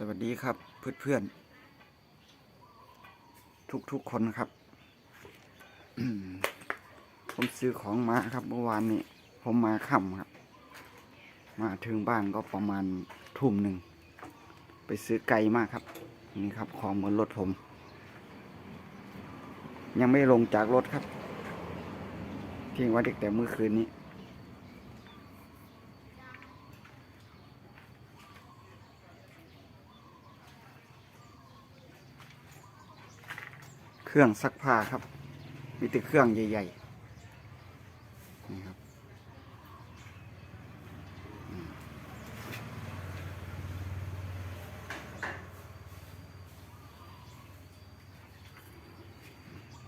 สวัสดีครับเพื่อนเพื่อนทุกทุกคนครับ ผมซื้อของมาครับเมื่อวานนี้ ผมมาค่ำครับ มาถึงบ้านก็ประมาณทุ่มหนึ่ง ไปซื้อไก่มากครับ นี่ครับ ของบนรถผม ยังไม่ลงจากรถครับ ทิ้งไว้ตั้งแต่เมื่อคืนนี้ เครื่องซักผ้าครับ มีแต่เครื่องใหญ่ๆนี่ครับ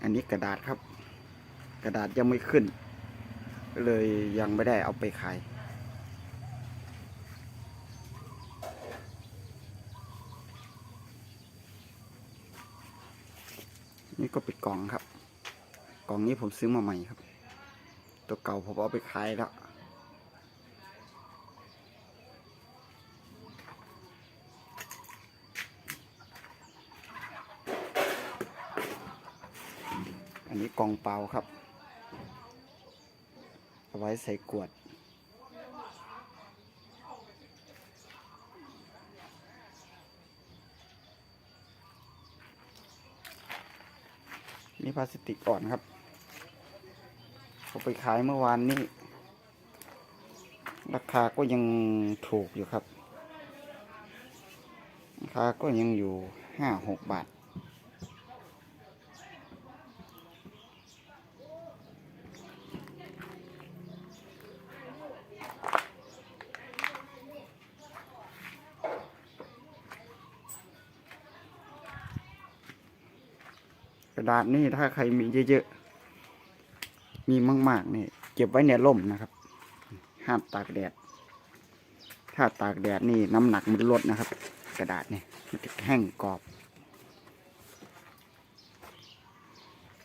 อันนี้กระดาษครับ กระดาษยังไม่ขึ้น เลยยังไม่ได้เอาไปขาย นี่ก็ป็นกล่องครับ กล่องนี้ผมซื้อมาใหม่ครับ ตัวเก่าผมเอาไปขายแล้วอันนี้กล่องเปล่าครับ เอาไว้ใส่กวด นี่พลาสติกอ่อนครับเขาไปขายเมื่อวานนี้ ราคาก็ยังถูกอยู่ครับ ราคาก็ยังอยู่ห้าหกบาท กระดาษนี่ถ้าใครมีเยอะๆ มีมากๆนี่เก็บไว้ในร่มนะครับ ห้ามตากแดด ถ้าตากแดดนี่น้ำหนักมันลดนะครับ กระดาษนี่มันจะแห้งกรอบ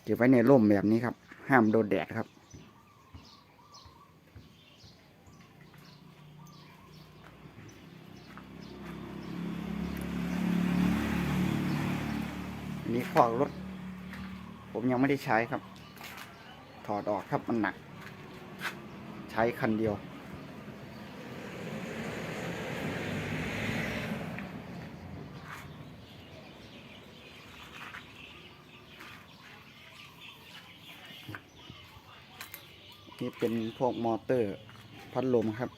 เก็บไว้ในร่มแบบนี้ครับ ห้ามโดนแดดครับนนี้ขวากรถ ผมยังไม่ได้ใช้ครับ ถอดออกครับมันหนัก ใช้คันเดียว นี่เป็นพวกมอเตอร์พัดลมครับ